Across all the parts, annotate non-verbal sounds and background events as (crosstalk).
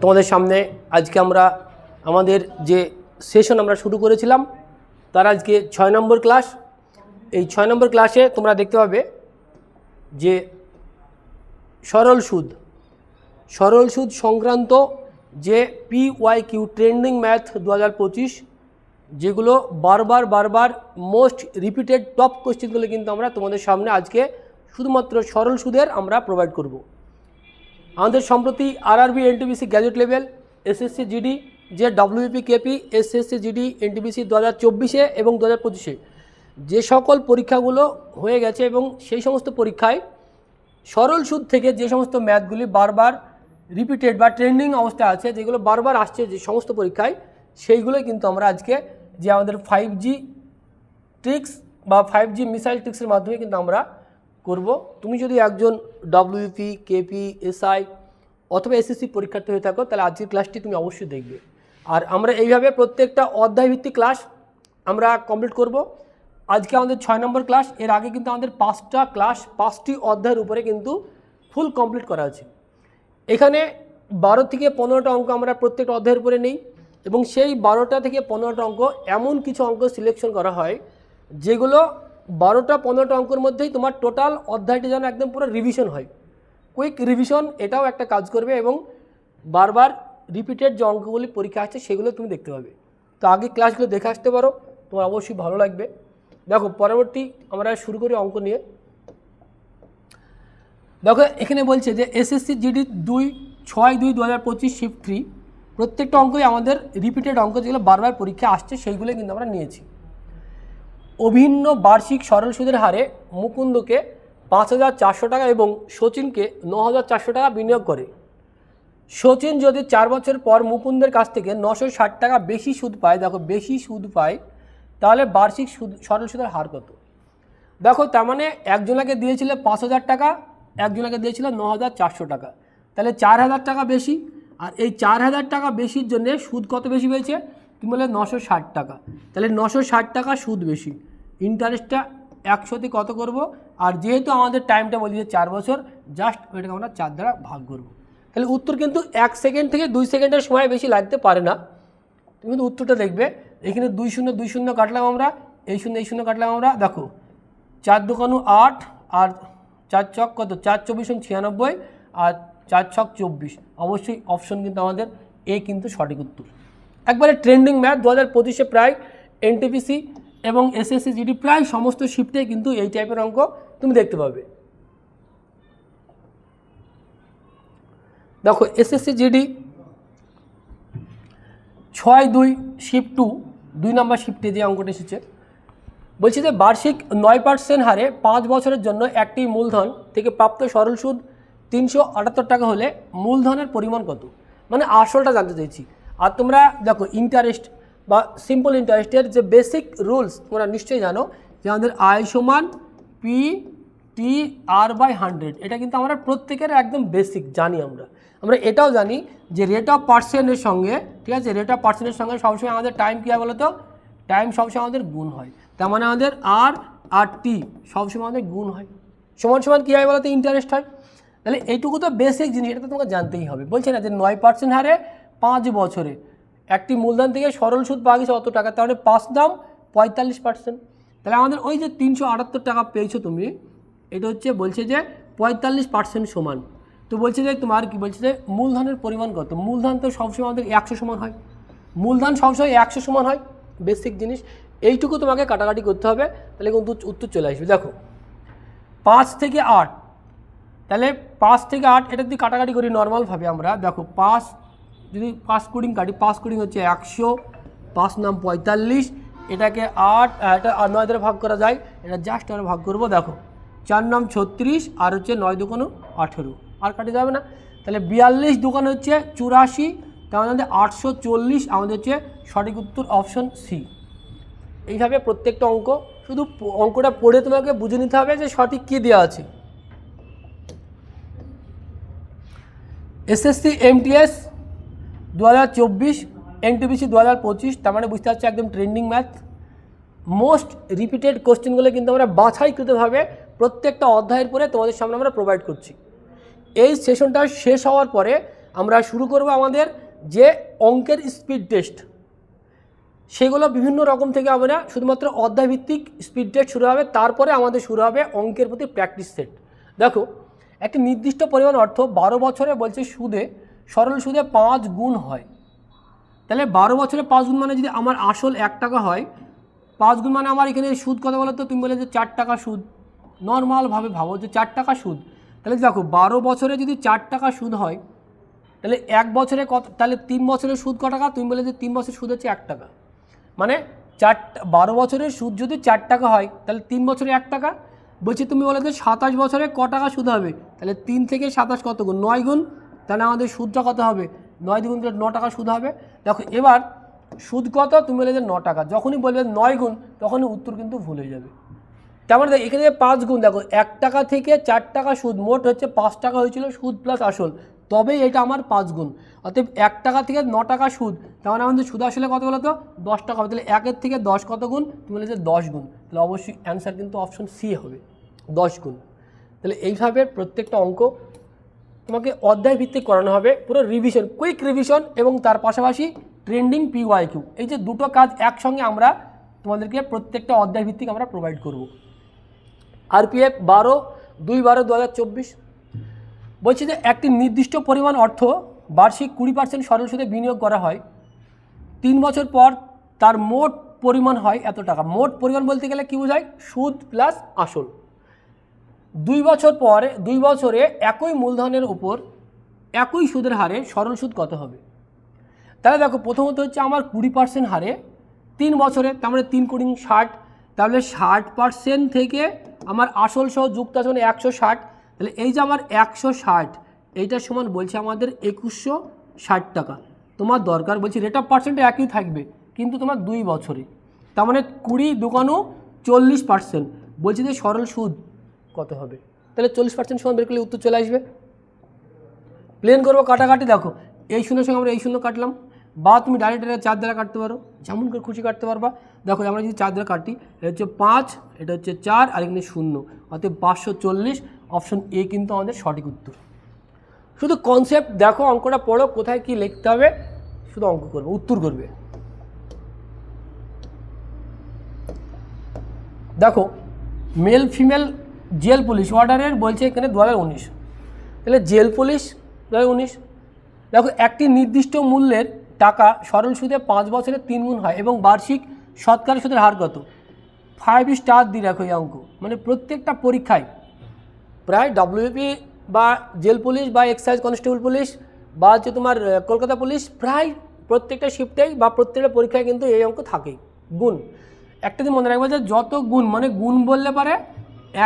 তোমাদের সামনে আজকে আমরা, আমাদের যে সেশন আমরা শুরু করেছিলাম, তার আজকে ছয় নম্বর ক্লাস এই ছয় নম্বর ক্লাসে তোমরা দেখতে পাবে যে সরল সুদ। সরল সুদ সংক্রান্ত যে P Y Q trending math দু হাজার পঁচিশ যেগুলো বারবার বারবার মোস্ট রিপিটেড টপ কোশ্চেনগুলো কিন্তু আমরা তোমাদের সামনে আজকে শুধুমাত্র সরল সুদের আমরা প্রোভাইড করব। আমাদের সম্প্রতি RRB NTPC gadget level SSC GD যে WBP KP SSC GD NTPC দু হাজার চব্বিশে এবং দু হাজার পঁচিশে। যে সকল পরীক্ষাগুলো হয়ে গেছে এবং সেই সমস্ত পরীক্ষায় সরল সুদ থেকে যে সমস্ত ম্যাথগুলি বারবার রিপিটেড বা ট্রেন্ডিং অবস্থায় আছে, যেগুলো বারবার আসছে যে সমস্ত পরীক্ষায় সেইগুলোই কিন্তু আমরা আজকে যে আমাদের ফাইভ জি ট্রিক্স বা ফাইভ জি মিসাইল ট্রিক্সের মাধ্যমে কিন্তু আমরা করব। তুমি যদি একজন ডব্লিউপি কেপি এসআই অথবা এসএসসি পরীক্ষার্থী হয়ে থাকো, তাহলে আজকের ক্লাসটি তুমি অবশ্যই দেখবে। আর আমরা এইভাবে প্রত্যেকটা অধ্যায়ভিত্তিক ক্লাস আমরা কমপ্লিট করব। আজকে আমাদের ছয় নম্বর ক্লাস এর আগে কিন্তু আমাদের পাঁচটা ক্লাস পাঁচটি অধ্যায়ের উপরে কিন্তু ফুল কমপ্লিট করা আছে। এখানে বারো থেকে পনেরোটা অঙ্ক আমরা প্রত্যেকটা অধ্যায়ের উপরে নেই। এবং সেই বারোটা থেকে পনেরোটা অঙ্ক এমন কিছু অঙ্ক সিলেকশন করা হয়, যেগুলো বারোটা, পনেরোটা অঙ্কের মধ্যেই তোমার টোটাল অধ্যায়টি যেন একদম পুরো রিভিশন হয়। কুইক রিভিশন এটাও একটা কাজ করবে এবং বারবার রিপিটেড যে অঙ্কগুলি পরীক্ষা আসছে সেগুলো তুমি দেখতে পাবে। তো আগে ক্লাসগুলো দেখে আসতে পারো, তোমার অবশ্যই ভালো লাগবে। দেখো, পরবর্তী আমরা শুরু করি অঙ্ক নিয়ে। দেখো, এখানে বলছে যে এসএসসি জিডি দুই, ছয় দুই দু হাজার পঁচিশ শিফট থ্রি প্রত্যেকটা অঙ্কই আমাদের রিপিটেড অঙ্ক যেগুলো বারবার পরীক্ষা আসছে, সেইগুলো কিন্তু আমরা নিয়েছি। অভিন্ন বার্ষিক সরল সুদের হারে মুকুন্দকে পাঁচ হাজার চারশো টাকা এবং সচিনকে ন হাজার চারশো টাকা বিনিয়োগ করে। সচিন যদি চার বছর পর মুকুন্দের কাছ থেকে নশো ষাট টাকা বেশি সুদ পায়, দেখো বেশি সুদ পায়, তাহলে বার্ষিক সুদ, সরল সুদের হার কত? দেখো তার মানে একজনাকে দিয়েছিল পাঁচ হাজার টাকা, একজনাকে দিয়েছিল ন হাজার চারশো টাকা। তাহলে চার হাজার টাকা বেশি আর এই চার হাজার টাকা বেশির জন্যে সুদ কত বেশি পেয়েছে তুমি বলে নশো ষাট টাকা। তাহলে নশো ষাট টাকা সুদ বেশি। ইন্টারেস্টটা একশোতে কত করব? আর যেহেতু আমাদের টাইমটা বলি যে চার বছর, জাস্ট ওইটাকে আমরা চার দ্বারা ভাগ করব। তাহলে উত্তর কিন্তু এক সেকেন্ড থেকে দুই সেকেন্ডের সময় বেশি লাগতে পারে না। তুমি কিন্তু উত্তরটা দেখবে। এখানে দুই শূন্য দুই শূন্য কাটলাম আমরা। এই শূন্য এই শূন্য কাটলাম আমরা। দেখো, চার দোকানু আট আর চার চক কত? চার চব্বিশ ছিয়ানব্বই। আর চার ছক চব্বিশ। অবশ্যই অপশন কিন্তু আমাদের এ কিন্তু সঠিক উত্তর। একবারে ট্রেন্ডিং ম্যাথ দু হাজার পঁচিশে প্রায় এনটিপিসি এবং এসএসসি জিডি প্রায় সমস্ত শিফটে কিন্তু এই টাইপের অঙ্ক তুমি দেখতে পাবে। দেখো এসএসসি জিডি ছয় দুই শিফট টু দুই নম্বর শিফটে যে অঙ্কটা এসেছে। বলছি যে বার্ষিক নয় পার্সেন্ট হারে পাঁচ বছরের জন্য একটি মূলধন থেকে প্রাপ্ত সরল সুদ তিনশো আটাত্তর টাকা হলে মূলধনের পরিমাণ কত? মানে আসলটা জানতে চাইছি। আর তোমরা দেখো ইন্টারেস্ট বা সিম্পল ইন্টারেস্টের যে বেসিক রুলস তোমরা নিশ্চয়ই জানো যে আমাদের আয় সমান P T R by hundred এটা কিন্তু আমরা প্রত্যেকের একদম বেসিক জানি আমরা। আমরা এটাও জানি যে রেট অফ পার্সেন্টের সঙ্গে, ঠিক আছে রেট অফ পার্সেন্টের সঙ্গে সবসময় আমাদের টাইম কী হয় বলো তো টাইম সবসময় আমাদের গুণ হয়। তার মানে আমাদের আর আর টি সবসময় আমাদের গুণ হয়। সমান সমান কী হয় বলো তো ইন্টারেস্ট হয়। তাহলে এইটুকু তো বেসিক জিনিস, এটা তো তোমাকে জানতেই হবে। বলছে না যে নয় পার্সেন্ট হারে পাঁচ বছরে। একটি মূলধন থেকে সরল সুদ পাওয়া গেছে অত টাকা? তাহলে পাঁচ দাম পঁয়তাল্লিশ পার্সেন্ট তাহলে আমাদের ওই যে তিনশো আটাত্তর টাকা পেয়েছ তুমি, এটা হচ্ছে বলছে যে পঁয়তাল্লিশ পার্সেন্ট সমান। তো বলছে যে তোমার কি বলছে যে মূলধনের পরিমাণ কত? মূলধন তো সবসময় আমাদের একশো সমান হয়। মূলধন সবসময় একশো সমান হয় বেসিক জিনিস। এইটুকু তোমাকে কাটাকাটি করতে হবে। তাহলে কিন্তু উত্তর চলে আসবে। দেখো, পাঁচ থেকে আট তাহলে পাঁচ থেকে আট, এটা যদি কাটাকাটি করি নর্মালভাবে আমরা, দেখো পাঁচ, যদি পাঁচ কুড়িং কাটি, পাঁচ কুড়িং হচ্ছে একশো, পাঁচ নাম পঁয়তাল্লিশ, এটাকে আট এটা নয় দ্বারা ভাগ করা যায়, এটা জাস্ট আমরা ভাগ করব, দেখো চার নাম ছত্রিশ, আর হচ্ছে নয় দোকানো আঠেরো, আর কাটে যাবে না। তাহলে বিয়াল্লিশ দোকান হচ্ছে চুরাশি, তার আমাদের আটশো চল্লিশ, আমাদের হচ্ছে সঠিক উত্তর অপশন সি এইভাবে প্রত্যেকটা অঙ্ক, শুধু অঙ্কটা পড়ে তোমাকে বুঝে নিতে হবে যে সঠিক কী দেওয়া আছে। এসএসসি এমটিএস দু হাজার চব্বিশ এনটিপিসি দু হাজার পঁচিশ, তার মানে বুঝতে পারছি একদম ট্রেন্ডিং ম্যাথ মোস্ট রিপিটেড কোশ্চেনগুলো কিন্তু আমরা বাছাইকৃতভাবে প্রত্যেকটা অধ্যায়ের পরে তোমাদের সামনে আমরা প্রোভাইড করছি। এই সেশনটা শেষ হওয়ার পরে আমরা শুরু করব আমাদের যে অঙ্কের স্পিড টেস্ট সেগুলো বিভিন্ন রকম থেকে আমরা শুধুমাত্র অধ্যায়ভিত্তিক স্পিড টেস্ট শুরু হবে, তারপরে আমাদের শুরু হবে অঙ্কের প্রতি প্র্যাকটিস সেট দেখো একটি নির্দিষ্ট পরিমাণ অর্থ বারো বছরে বলছে সুদে, সরল সুদে পাঁচ গুণ হয়। তাহলে বারো বছরে পাঁচ গুণ মানে যদি আমার আসল এক টাকা হয়, পাঁচ গুণ মানে আমার এখানে সুদ কত বলো তো, তুমি বলে যে চার টাকা সুদ। নর্মালভাবে ভাবো যে চার টাকা সুদ। তাহলে দেখো, বারো বছরে যদি চার টাকা সুদ হয়, তাহলে এক বছরে কত, তাহলে তিন বছরের সুদ ক টাকা? তুমি বলে যে তিন বছরের সুদ হচ্ছে এক টাকা। মানে চার, বারো বছরের সুদ যদি চার টাকা হয়, তাহলে তিন বছরে এক টাকা বলছি, তুমি বলে যে সাতাশ বছরে ক টাকা সুদ হবে? তাহলে তিন থেকে সাতাশ কত গুণ? নয় গুণ? তাহলে আমাদের সুদটা কত হবে? নয় দুগুণ ন টাকা সুদ হবে। দেখো, এবার সুদ কত? তুমি বলে যে ন টাকা। যখনই বলবে নয় গুণ, তখনই উত্তর কিন্তু ভুল হয়ে যাবে। তার মানে এখানে পাঁচ গুণ। দেখো, এক টাকা থেকে চার টাকা সুদ। মোট হচ্ছে পাঁচ টাকা হয়েছিল সুদ প্লাস আসল। তবেই এটা আমার পাঁচ গুণ। অতএব এক টাকা থেকে ন টাকা সুদ, তার মানে আমাদের সুদ আসলে কত বলো তো দশ টাকা হবে। তাহলে একের থেকে দশ কত গুণ? তুমি বলে যে দশ গুণ। তাহলে অবশ্যই অ্যান্সার কিন্তু অপশন সি হবে। দশ গুণ। তাহলে এইভাবে প্রত্যেকটা অঙ্ক তোমাকে অধ্যায় ভিত্তিক করানো হবে। পুরো রিভিশন কুইক রিভিশন এবং তার পাশাপাশি ট্রেন্ডিং পিওয়াই কিউ এই যে দুটো কাজ একসঙ্গে আমরা তোমাদেরকে প্রত্যেকটা অধ্যায় ভিত্তিক আমরা প্রোভাইড করব। আরপিএফ বারো, দুই বারো দু হাজার চব্বিশ বলছি যে একটি নির্দিষ্ট পরিমাণ অর্থ বার্ষিক কুড়ি পার্সেন্ট সরল সুদে বিনিয়োগ করা হয়। তিন বছর পর তার মোট পরিমাণ হয় এত টাকা। মোট পরিমাণ বলতে গেলে কী বোঝায়? সুদ প্লাস আসল। দুই বছর পরে, দুই বছরে একই মূলধনের উপর একই সুদের হারে সরল সুদ কত হবে? তাহলে দেখো, প্রথমত হচ্ছে আমার কুড়ি পার্সেন্ট হারে তিন বছরে, তার মানে তিন কুড়ি ষাট, তাহলে ষাট পার্সেন্ট থেকে আমার আসল সহ যুক্ত আছে মানে একশো ষাট। তাহলে এই যে আমার একশো ষাট, এইটার সমান বলছে আমাদের একুশশো ষাট টাকা। তোমার দরকার বলছি রেট অফ পার্সেন্ট একই থাকবে, কিন্তু তোমার দুই বছরে। তার মানে কুড়ি দোকানও চল্লিশ পার্সেন্ট বলছি যে সরল সুদ কত হবে? তাহলে চল্লিশ পার্সেন্ট সমান বের করলে উত্তর চলে আসবে। প্লেন করব কাটাকাটি, দেখো, এই শূন্যের সঙ্গে আমরা এই শূন্য কাটলাম। বা তুমি ডাইরেক্ট এটা চার দ্বারা কাটতে পারো, যেমন করে খুশি কাটতে পারবা। দেখো, আমরা যদি চার দ্বারা কাটি, এটা হচ্ছে পাঁচ, এটা হচ্ছে চার, আর এখানে শূন্য। অর্থাৎ পাঁচশো চল্লিশ অপশন এ কিন্তু আমাদের সঠিক উত্তর। শুধু কনসেপ্ট দেখো, অঙ্কটা পড়ো, কোথায় কি লিখতে হবে, শুধু অঙ্ক করবে, উত্তর করবে। দেখো মেল ফিমেল জেল পুলিশ অর্ডারের বলছে এখানে দু হাজার উনিশ। তাহলে জেল পুলিশ দু হাজার উনিশ। দেখো, একটি নির্দিষ্ট মূল্যের টাকা সরল সুদে পাঁচ বছরে তিন গুণ হয় এবং বার্ষিক সৎকার সুদের হার কত? ফাইভ স্টার দিয়ে রাখো এই অঙ্ক। মানে প্রত্যেকটা পরীক্ষায় প্রায় ডব্লিউপি বা জেল পুলিশ বা এক্সাইজ কনস্টেবল পুলিশ বা হচ্ছে তোমার কলকাতা পুলিশ প্রায় প্রত্যেকটা শিফটেই বা প্রত্যেকটা পরীক্ষায় কিন্তু এই অঙ্ক থাকে গুণ। একটা দিন মনে রাখবে যে যত গুণ মানে গুণ বললে পারে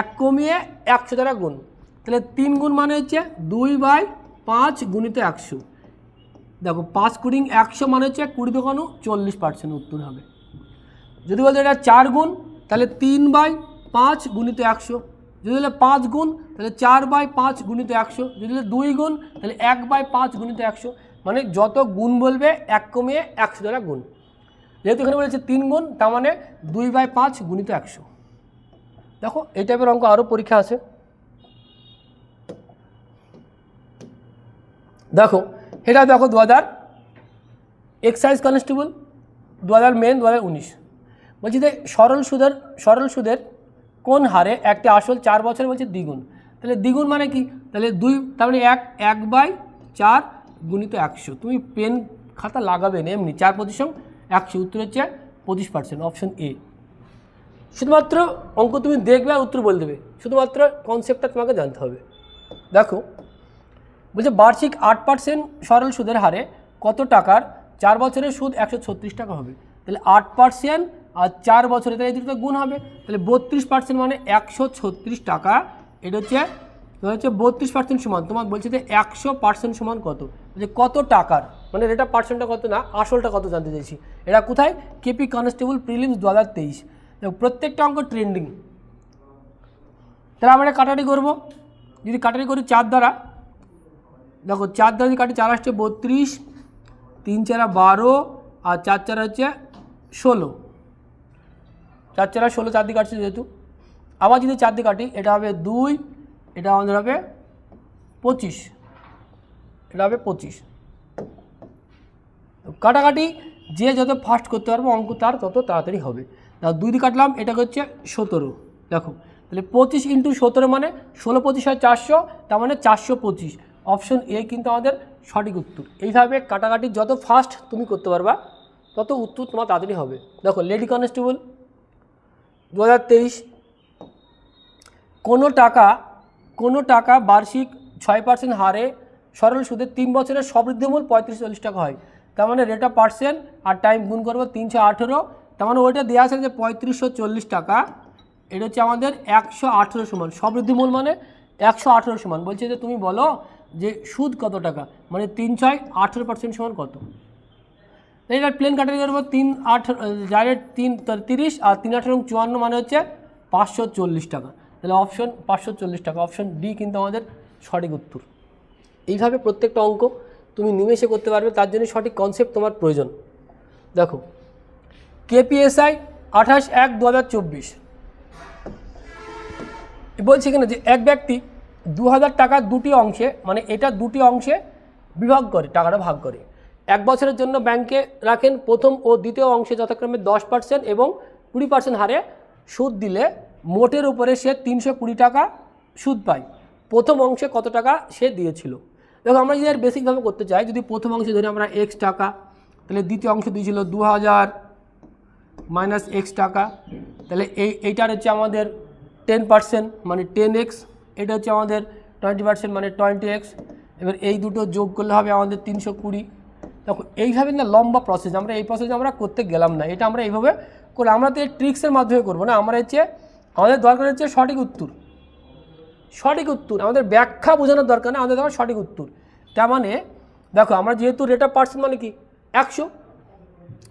এক কমিয়ে একশো দ্বারা গুণ। তাহলে তিন গুণ মানে হচ্ছে দুই বাই পাঁচ গুণিত একশো। দেখো পাঁচ কুড়িং একশো মানে হচ্ছে কুড়ি দোকানো চল্লিশ পার্সেন্ট উত্তর হবে। যদি বলতে এটা চার গুণ, তাহলে তিন বাই পাঁচ গুণিত একশো। যদি হলে পাঁচ গুণ, তাহলে চার বাই পাঁচ গুণিত একশো। যদি হলে দুই গুণ, তাহলে এক বাই পাঁচ গুণিত একশো। মানে যত গুণ বলবে, এক কমিয়ে একশো দ্বারা গুণ। যেহেতু এখানে বলেছে তিন গুণ, তার মানে দুই বাই পাঁচ গুণিত একশো। দেখো, এই টাইপের অঙ্ক আরও পরীক্ষা আছে। দেখো এটা দেখো দু হাজার এক্সাইজ কনস্টেবল দু হাজার মেন দু হাজার উনিশ। বলছি যে সরল সুদের সরল সুদের কোন হারে একটি আসল চার বছরে বলছে দ্বিগুণ। তাহলে দ্বিগুণ মানে কি? তাহলে দুই, তার মানে এক এক বাই চার গুণিত একশো। তুমি পেন খাতা লাগাবে না এমনি, চার প্রতিশম একশো, উত্তর হচ্ছে পঁচিশ পার্সেন্ট অপশন এ শুধুমাত্র অঙ্ক তুমি দেখবে আর উত্তর বলে দেবে। শুধুমাত্র কনসেপ্টটা তোমাকে জানতে হবে। দেখো বলছে বার্ষিক আট পার্সেন্ট সরল সুদের হারে কত টাকার? চার বছরের সুদ একশো ছত্রিশ টাকা হবে। তাহলে আট পার্সেন্ট আর চার বছরে তাহলে এই গুণ হবে। তাহলে বত্রিশ পার্সেন্ট মানে একশো ছত্রিশ টাকা। এটা হচ্ছে হচ্ছে বত্রিশ পার্সেন্ট সমান। তোমার বলছে যে একশো পার্সেন্ট সমান কত? যে কত টাকার? মানে এটা পার্সেন্টটা কত না, আসলটা কত জানতে চাইছি। এটা কোথায়? কেপি কনস্টেবল প্রিলিমস দু হাজার তেইশ প্রত্যেকটা অঙ্ক ট্রেন্ডিং তাহলে আমরা কাটারি করব। যদি কাটারি করি চার দ্বারা দেখো, চার যদি কাটি, চার আসছে বত্রিশ, তিন চারা বারো, আর চার চার হচ্ছে ষোলো। চার চারা ষোলো, চার দিয়ে কাটছে যেহেতু। আবার যদি চার দিয়ে কাটি, এটা হবে দুই, এটা আমাদের হবে পঁচিশ। এটা হবে পঁচিশ। কাটাকাটি যে যত ফাস্ট করতে পারব, অঙ্ক তার তত তাড়াতাড়ি হবে। দেখো, দুই দিয়ে কাটলাম এটা হচ্ছে সতেরো। দেখো, তাহলে পঁচিশ ইন্টু সতেরো মানে ষোলো পঁচিশ হয় চারশো, তার মানে চারশো পঁচিশ। অপশন এ কিন্তু আমাদের সঠিক উত্তর। এইভাবে কাটাকাটি যত ফাস্ট তুমি করতে পারবা, তত উত্তর তোমার তাড়াতাড়ি হবে। দেখো লেডি কনস্টেবল দু হাজার তেইশ, কোনো টাকা কোনো টাকা বার্ষিক ছয় পার্সেন্ট হারে সরল সুদে তিন বছরের সবৃদ্ধিমূল পঁয়ত্রিশ চল্লিশ টাকা হয়। তার মানে রেট অফ পার্সেন্ট আর টাইম গুণ করব তিনশো আঠেরো। তার মানে ওইটা দেওয়া আছে যে পঁয়ত্রিশশো চল্লিশ টাকা। এটা হচ্ছে আমাদের একশো আঠেরো সমান। সবৃদ্ধিমূল মানে একশো আঠেরো সমান। বলছে যে তুমি বলো যে সুদ কত টাকা? মানে তিন ছয় আঠেরো পার্সেন্ট সমান কত? এবার প্লেন কাটারি করব তিন আঠ ডাইরেক্ট তিন তিরিশ আর তিন আঠেরো চুয়ান্ন মানে হচ্ছে পাঁচশো চল্লিশ টাকা। তাহলে অপশন পাঁচশো চল্লিশ টাকা অপশন ডি কিন্তু আমাদের সঠিক উত্তর। এইভাবে প্রত্যেকটা অঙ্ক তুমি নিমেষে করতে পারবে, তার জন্য সঠিক কনসেপ্ট তোমার প্রয়োজন। দেখো কেপিএসআই আঠাশ এক দু হাজার চব্বিশ। বলছে কিনা যে এক ব্যক্তি দু হাজার টাকা দুটি অংশে মানে এটা দুটি অংশে বিভাগ করে, টাকাটা ভাগ করে। এক বছরের জন্য ব্যাংকে রাখেন প্রথম ও দ্বিতীয় অংশে যথাক্রমে দশ পার্সেন্ট এবং কুড়ি পার্সেন্ট হারে সুদ দিলে মোটের উপরে সে তিনশো কুড়ি টাকা সুদ পায়। প্রথম অংশে কত টাকা সে দিয়েছিল? দেখো, আমরা যদি আর বেসিকভাবে করতে চাই, যদি প্রথম অংশে ধরি আমরা এক্স টাকা, তাহলে দ্বিতীয় অংশ দিয়েছিল দু হাজার মাইনাস এক্স টাকা, তাহলে এই, এইটার হচ্ছে আমাদের টেন পার্সেন্ট মানে টেন এক্স এটা হচ্ছে আমাদের টোয়েন্টি পার্সেন্ট মানে টোয়েন্টি এক্স এবার এই দুটো যোগ করলে হবে আমাদের তিনশো কুড়ি। দেখো, এইভাবে না লম্বা প্রসেস আমরা এই প্রসেস আমরা করতে গেলাম না। এটা আমরা এইভাবে করে, আমরা তো এই ট্রিক্সের মাধ্যমে করব না। আমরা হচ্ছে, আমাদের দরকার হচ্ছে সঠিক উত্তর। সঠিক উত্তর, আমাদের ব্যাখ্যা বোঝানোর দরকার নেই আমাদের দরকার সঠিক উত্তর। তার মানে দেখো, আমরা যেহেতু রেট অফ পার্সেন্ট মানে কি? একশো।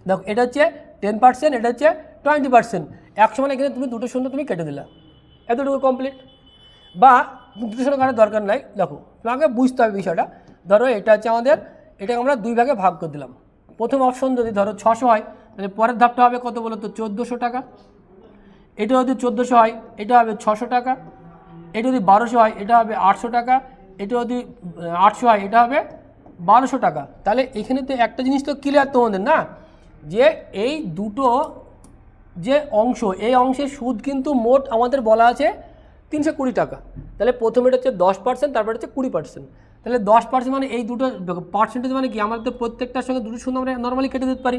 দেখো, এটা হচ্ছে টেন পার্সেন্ট এটা হচ্ছে টোয়েন্টি পার্সেন্ট একশো মানে এখানে তুমি দুটো শূন্য তুমি কেটে দিলা। এতটুকু কমপ্লিট বা শূন্য কাটার দরকার নাই। দেখো, তোমাকে বুঝতে হবে বিষয়টা। ধরো, এটা হচ্ছে আমাদের, এটাকে আমরা দুই ভাগে ভাগ করে দিলাম। প্রথম অপশন যদি ধরো ছশো হয়, তাহলে পরের ধাপটা হবে কত বলো তো চোদ্দোশো টাকা। এটা যদি চোদ্দোশো হয়, এটা হবে ছশো টাকা। এটা যদি বারোশো হয়, এটা হবে আটশো টাকা। এটা যদি আটশো হয়, এটা হবে বারোশো টাকা। তাহলে এখানে তো একটা জিনিস তো ক্লিয়ার তোমাদের না? যে এই দুটো যে অংশ, এই অংশের সুদ কিন্তু মোট আমাদের বলা আছে তিনশো কুড়ি টাকা। তাহলে প্রথমে এটা হচ্ছে দশ পার্সেন্ট তারপরে হচ্ছে কুড়ি পার্সেন্ট তাহলে দশ পার্সেন্ট মানে এই দুটো পার্সেন্টেজ মানে কি? আমাদের তো প্রত্যেকটার সঙ্গে দুটো শূন্য আমরা নর্মালি কেটে দিতে পারি,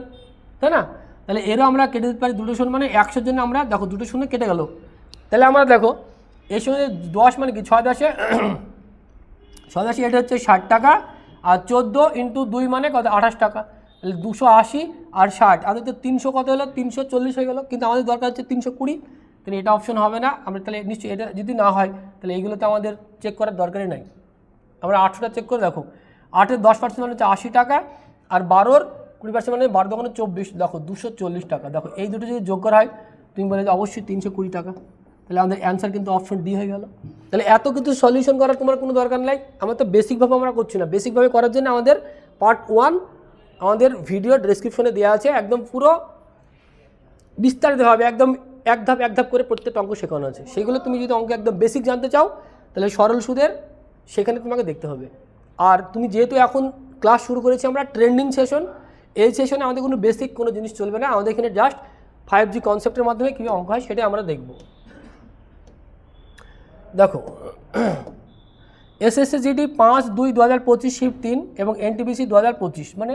তাই না? তাহলে এরও আমরা কেটে দিতে পারি দুটো শূন্য মানে একশোর জন্য আমরা দেখো দুটো শূন্য কেটে গেল। তাহলে আমরা দেখো, এর সঙ্গে দশ মানে কি? ছয় দশে (clears throat) ছয় দশে এটা হচ্ছে ষাট টাকা, আর চোদ্দ ইন্টু দুই মানে কত? আঠাশ টাকা। তাহলে দুশো আশি আর ষাট। আর তো তিনশো কত হলো? তিনশো চল্লিশ হয়ে গেলো। কিন্তু আমাদের দরকার হচ্ছে তিনশো কুড়ি। তাহলে এটা অপশন হবে না। আমরা তাহলে নিশ্চয়ই এটা যদি না হয়, তাহলে এইগুলোতে আমাদের চেক করার দরকারই নাই। আমরা আটশোটা চেক করে দেখো। আটের দশ পার্সেন্ট মানে হচ্ছে আশি টাকা, আর বারোর কুড়ি পার্সেন্ট মানে বারো দোকানে চব্বিশ। দেখো, দুশো চল্লিশ টাকা। দেখো, এই দুটো যদি যোগ করা হয়, তুমি বলে যে অবশ্যই তিনশো কুড়ি টাকা। তাহলে আমাদের অ্যান্সার কিন্তু অপশন ডি হয়ে গেল। তাহলে এত কিছু সলিউশন করার তোমার কোনো দরকার নাই। আমরা তো বেসিকভাবে আমরা করছি না। বেসিকভাবে করার জন্য আমাদের পার্ট ওয়ান আমাদের ভিডিও ডেসক্রিপশনে দেওয়া আছে। একদম পুরো বিস্তারিতভাবে, একদম এক ধাপ এক ধাপ করে প্রত্যেকটা অঙ্ক শেখানো আছে। সেগুলো তুমি যদি অঙ্ক একদম বেসিক জানতে চাও, তাহলে সরল সুদের সেখানে তোমাকে দেখতে হবে। আর তুমি যেহেতু এখন ক্লাস শুরু করেছি আমরা ট্রেন্ডিং সেশন এই সেশনে আমাদের কোনো বেসিক কোনো জিনিস চলবে না। আমাদের এখানে জাস্ট ফাইভ জি কনসেপ্টের মাধ্যমে কীভাবে অঙ্ক হয় সেটাই আমরা দেখব। দেখো এসএসসি জিডি পাঁচ দুই দু হাজার পঁচিশ শিফট তিন এবং এনটিপিসি দু হাজার পঁচিশ। মানে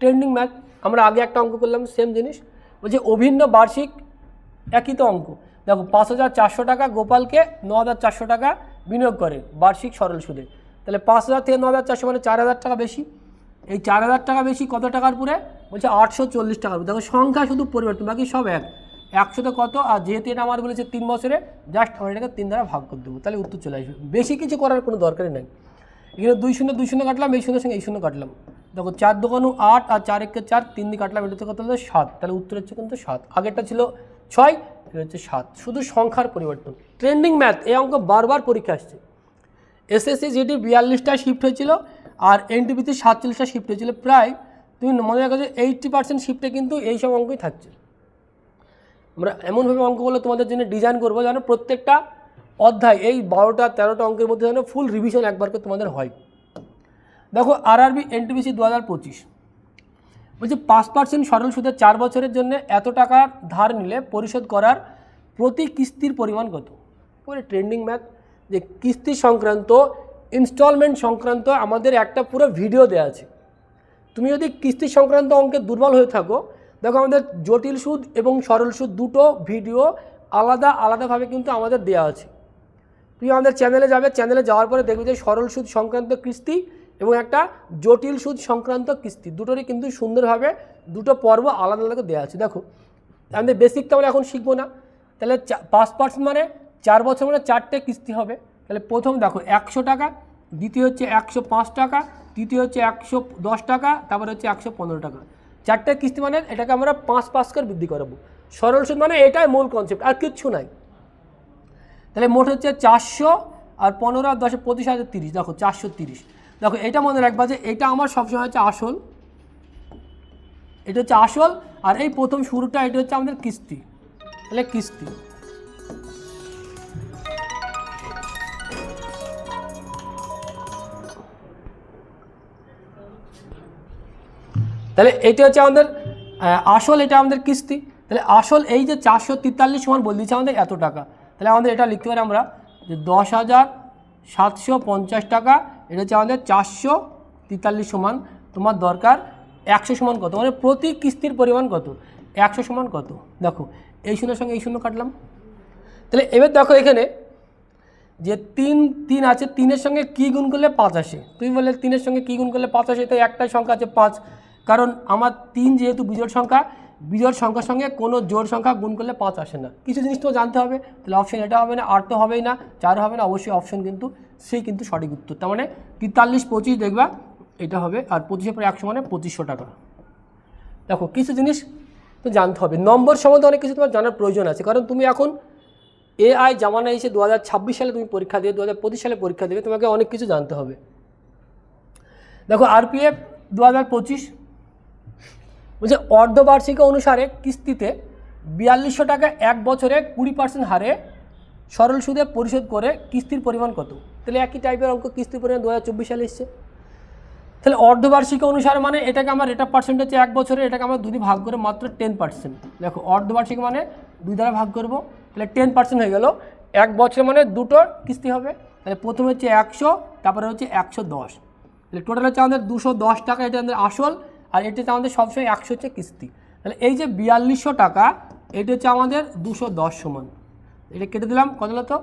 ট্রেন্ডিং ম্যাথ আমরা আগে একটা অঙ্ক করলাম সেম জিনিস। বলছে অভিন্ন বার্ষিক একই তো অঙ্ক। দেখো, পাঁচ হাজার চারশো টাকা গোপালকে, ন হাজার চারশো টাকা বিনিয়োগ করে বার্ষিক সরল সুদে। তাহলে পাঁচ হাজার থেকে ন হাজার চারশো মানে চার হাজার টাকা বেশি। এই চার হাজার টাকা বেশি কত টাকার পুরে বলছে আটশো চল্লিশ টাকার দেখো, সংখ্যা শুধু পরিবর্তন, বাকি সব এক। একশোতে কত? আর যেহেতু এটা আমার বলেছে তিন বছরে জাস্ট আমরা এটাকে তিন দ্বারা ভাগ করে দেবো। তাহলে উত্তর চলে আসবে। বেশি কিছু করার কোনো দরকারই নাই। এখানে দুই শূন্য দুই শূন্য কাটলাম, এই শূন্যের সঙ্গে এই শূন্য কাটলাম। দেখো, চার দোকানু আট আর চার একে চার, তিন দিয়ে কাটলাম, এটাতে কত হলো? সাত। তাহলে উত্তর হচ্ছে কিন্তু সাত। আগেরটা ছিল ছয় এটা হচ্ছে সাত। শুধু সংখ্যার পরিবর্তন। ট্রেন্ডিং ম্যাথ এই অঙ্ক বারবার পরীক্ষা আসছে। এসএসসি যেটি বিয়াল্লিশটা শিফট হয়েছিল আর এনটিপিতে সাতচল্লিশটা শিফট হয়েছিল। প্রায় তুমি মনে রাখো যে এইটটি পার্সেন্ট শিফটে কিন্তু এই সব অঙ্কই থাকছে। আমরা এমনভাবে অঙ্কগুলো তোমাদের জন্য ডিজাইন করব যেন প্রত্যেকটা অধ্যায়, এই বারোটা, তেরোটা অঙ্কের মধ্যে যেন ফুল রিভিশন একবার করে তোমাদের হয়। দেখো আরআরবি এনটিপিসি দু হাজার পঁচিশ। বলছি পাঁচ পার্সেন্ট সরল সুদে চার বছরের জন্য এত টাকা ধার নিলে পরিশোধ করার প্রতি কিস্তির পরিমাণ কত? পুরো ট্রেন্ডিং ম্যাথ যে কিস্তি সংক্রান্ত ইনস্টলমেন্ট সংক্রান্ত আমাদের একটা পুরো ভিডিও দেওয়া আছে। তুমি যদি কিস্তি সংক্রান্ত অঙ্কে দুর্বল হয়ে থাকো, দেখো আমাদের জটিল সুদ এবং সরল সুদ দুটো ভিডিও আলাদা আলাদাভাবে কিন্তু আমাদের দেওয়া আছে। তুমি আমাদের চ্যানেলে যাবে চ্যানেলে যাওয়ার পরে দেখবে যে সরল সুদ সংক্রান্ত কিস্তি এবং একটা জটিল সুদ সংক্রান্ত কিস্তি। দুটোরই কিন্তু সুন্দরভাবে দুটো পর্ব আলাদা আলাদা দেওয়া আছে। দেখো আমাদের বেসিক তো আমরা এখন শিখব না। তাহলে পাঁচ পার্সেন্ট মানে চার বছর মানে চারটে কিস্তি হবে। তাহলে প্রথম দেখো, একশো টাকা, দ্বিতীয় হচ্ছে একশো পাঁচ টাকা, তৃতীয় হচ্ছে একশো দশ টাকা, তারপরে হচ্ছে একশো পনেরো টাকা। চারটে কিস্তি মানে এটাকে আমরা পাঁচ পাঁচ করে বৃদ্ধি করাবো। সরল সুদ মানে এটাই মূল কনসেপ্ট আর কিচ্ছু নাই। তাহলে মোট হচ্ছে চারশো আর পনেরো আর দশে, পঁচিশ, হাজার তিরিশ। দেখো, চারশো তিরিশ। দেখো, এটা মনে রাখবা যে এটা আমার সবসময় হচ্ছে আসল। এটা হচ্ছে আসল, আর এই প্রথম শুরুটা এটা হচ্ছে আমাদের কিস্তি। তাহলে কিস্তি। তাহলে এটা হচ্ছে আমাদের আসল, এটা আমাদের কিস্তি। তাহলে আসল এই যে চারশো তেতাল্লিশ সমান বলে দিচ্ছে আমাদের এত টাকা। তাহলে আমাদের এটা লিখতে পারি আমরা যে দশ হাজার সাতশো পঞ্চাশ টাকা এটা হচ্ছে আমাদের চারশো তেতাল্লিশ সমান। তোমার দরকার একশো সমান কত? মানে প্রতি কিস্তির পরিমাণ কত? একশো সমান কত? দেখো, এই শূন্যের সঙ্গে এই শূন্য কাটলাম। তাহলে এবার দেখো এখানে যে তিন তিন আছে, তিনের সঙ্গে কী গুণ করলে পাঁচ আসে? তুমি বললে তিনের সঙ্গে কী গুণ করলে পাঁচ আসে? তো একটাই সংখ্যা আছে পাঁচ। কারণ আমার তিন যেহেতু বিজোড় সংখ্যা, বিজোড় সংখ্যার সঙ্গে কোনো জোড় সংখ্যা গুণ করলে পাঁচ আসে না। কিছু জিনিস তো জানতে হবে। তাহলে অপশন এটা হবে না আট তো হবেই না, চার হবে না, অবশ্যই অপশন কিন্তু সেই কিন্তু সঠিক উত্তর। তার মানে তেতাল্লিশ পঁচিশ দেখবা, এটা হবে, আর পঁচিশের পরে একশো মানে পঁচিশশো টাকা। দেখো, কিছু জিনিস তো জানতে হবে। নম্বর সম্বন্ধে অনেক কিছু তোমার জানার প্রয়োজন আছে। কারণ তুমি এখন এআই জামানা এসে দু হাজার ছাব্বিশ সালে তুমি পরীক্ষা দেবে দু হাজার পঁচিশ সালে পরীক্ষা দেবে, তোমাকে অনেক কিছু জানতে হবে। দেখো আরপিএফ দু হাজার পঁচিশ, বলছে অর্ধবার্ষিকী অনুসারে কিস্তিতে বিয়াল্লিশশো টাকা এক বছরে কুড়ি পার্সেন্ট হারে সরল সুদে পরিশোধ করে কিস্তির পরিমাণ কত? তাহলে একই টাইপের অঙ্ক কিস্তির পরিমাণ দু হাজার চব্বিশ সালে এসছে। তাহলে অর্ধবার্ষিকী অনুসারে মানে এটাকে আমার এটা পার্সেন্ট হচ্ছে এক বছরে এটাকে আমরা দুই ভাগ করে মাত্র টেন পার্সেন্ট দেখো, অর্ধবার্ষিক মানে দুই দ্বারা ভাগ করব, তাহলে টেন পার্সেন্ট হয়ে গেল। এক বছর মানে দুটো কিস্তি হবে, তাহলে প্রথমে হচ্ছে একশো, তারপরে হচ্ছে একশো দশ। তাহলে টোটাল হচ্ছে আমাদের দুশো দশ টাকা, এটা আমাদের আসল, আর এটা হচ্ছে আমাদের সবসময় একশো হচ্ছে কিস্তি। তাহলে এই যে বিয়াল্লিশশো টাকা, এটা হচ্ছে আমাদের দুশো দশ সমান। এটা কেটে দিলাম। কত তো?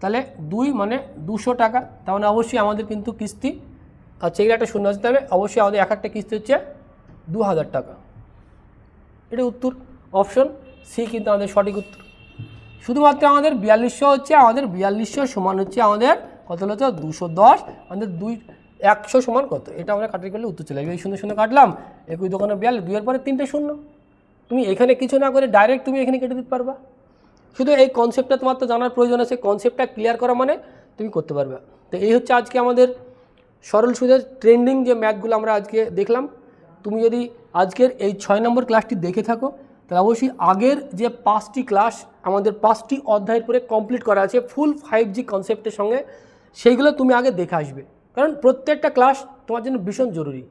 তাহলে দুই মানে দুশো টাকা। তার মানে অবশ্যই আমাদের কিন্তু কিস্তি আচ্ছা এগুলো একটা শূন্য আসতে হবে। অবশ্যই আমাদের এক একটা কিস্তি হচ্ছে দু হাজার টাকা। এটা উত্তর। অপশন সি কিন্তু আমাদের সঠিক উত্তর। শুধুমাত্র আমাদের বিয়াল্লিশশো হচ্ছে, আমাদের বিয়াল্লিশশো সমান হচ্ছে আমাদের কত হলো তো? দুশো দশ। আমাদের দুই, একশো সমান কত? এটা আমরা কাটারি করলে উত্তর চলে এই শূন্য শূন্য কাটলাম একুশ দোকানে বিয়াল্লিশ, দুইয়ের পরে তিনটে শূন্য। তুমি এখানে কিছু না করে ডাইরেক্ট তুমি এখানে কেটে দিতে পারবা। শুধু এই কনসেপ্টটা তোমার তো জানার প্রয়োজন আছে কনসেপ্টটা ক্লিয়ার করা মানে তুমি করতে পারবে। তো এই হচ্ছে আজকে আমাদের সরল সুদের ট্রেন্ডিং যে ম্যাথগুলো আমরা আজকে দেখলাম। তুমি যদি আজকের এই ছয় নম্বর ক্লাসটি দেখে থাকো, তাহলে অবশ্যই আগের যে পাঁচটি ক্লাস আমাদের পাঁচটি অধ্যায়ের পরে কমপ্লিট করা আছে ফুল ফাইভ জি কনসেপ্টের সঙ্গে। সেইগুলো তুমি আগে দেখে আসবে। কারণ প্রত্যেকটা ক্লাস তোমার জন্য ভীষণ জরুরি।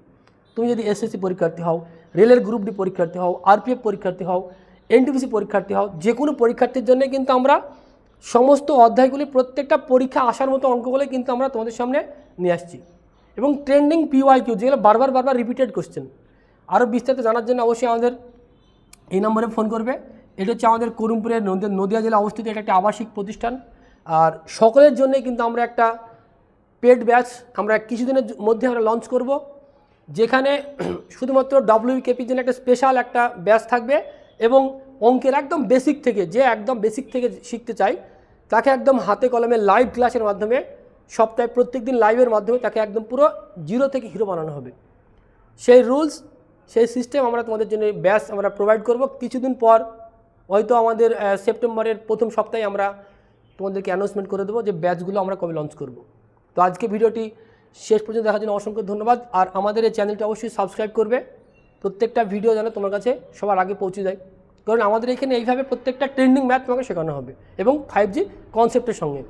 তুমি যদি এসএসসি পরীক্ষার্থী হও, রেলের গ্রুপ ডি পরীক্ষার্থী হও আরপিএফ পরীক্ষার্থী হও এনটিপিসি পরীক্ষার্থী হও যে কোনো পরীক্ষার্থীর জন্য কিন্তু আমরা সমস্ত অধ্যায়গুলি প্রত্যেকটা পরীক্ষা আসার মতো অঙ্কগুলো কিন্তু আমরা তোমাদের সামনে নিয়ে আসছি। এবং ট্রেন্ডিং পিওয়াই কিউ যেগুলো বারবার বারবার রিপিটেড কোশ্চেন আরও বিস্তারিত জানার জন্য অবশ্যই আমাদের এই নম্বরে ফোন করবে। এটা হচ্ছে আমাদের করুমপুরের নদী- নদিয়া জেলা অবস্থিত, এটা একটা আবাসিক প্রতিষ্ঠান। আর সকলের জন্যই কিন্তু আমরা একটা পেড ব্যাচ আমরা কিছুদিনের মধ্যে আমরা লঞ্চ করব। যেখানে (clears throat) শুধুমাত্র ডাব্লিউকেপির জন্য একটা স্পেশাল একটা ব্যাচ থাকবে। এবং অঙ্কের একদম বেসিক থেকে, যে একদম বেসিক থেকে শিখতে চাই, তাকে একদম হাতে কলমে লাইভ ক্লাসের মাধ্যমে, সপ্তাহে প্রত্যেক দিন লাইভের মাধ্যমে তাকে একদম পুরো জিরো থেকে হিরো বানানো হবে। সেই রুলস সেই সিস্টেম আমরা তোমাদের জন্য ব্যাচ আমরা প্রোভাইড করব। কিছুদিন পর হয়তো আমাদের সেপ্টেম্বরের প্রথম সপ্তাহে আমরা তোমাদেরকে অ্যানাউন্সমেন্ট করে দেবো যে ব্যাচগুলো আমরা কবে লঞ্চ করব। তো আজকে ভিডিওটি শেষ পর্যন্ত দেখার জন্য অসংখ্য ধন্যবাদ। আর আমাদের এই চ্যানেলটি অবশ্যই সাবস্ক্রাইব করবে। প্রত্যেকটা ভিডিও যেন তোমার কাছে সবার আগে পৌঁছে যায়। কারণ আমাদের এখানে এইভাবে প্রত্যেকটা ট্রেন্ডিং ম্যাথ তোমাকে শেখানো হবে এবং ফাইভ জি কনসেপ্টের সঙ্গে।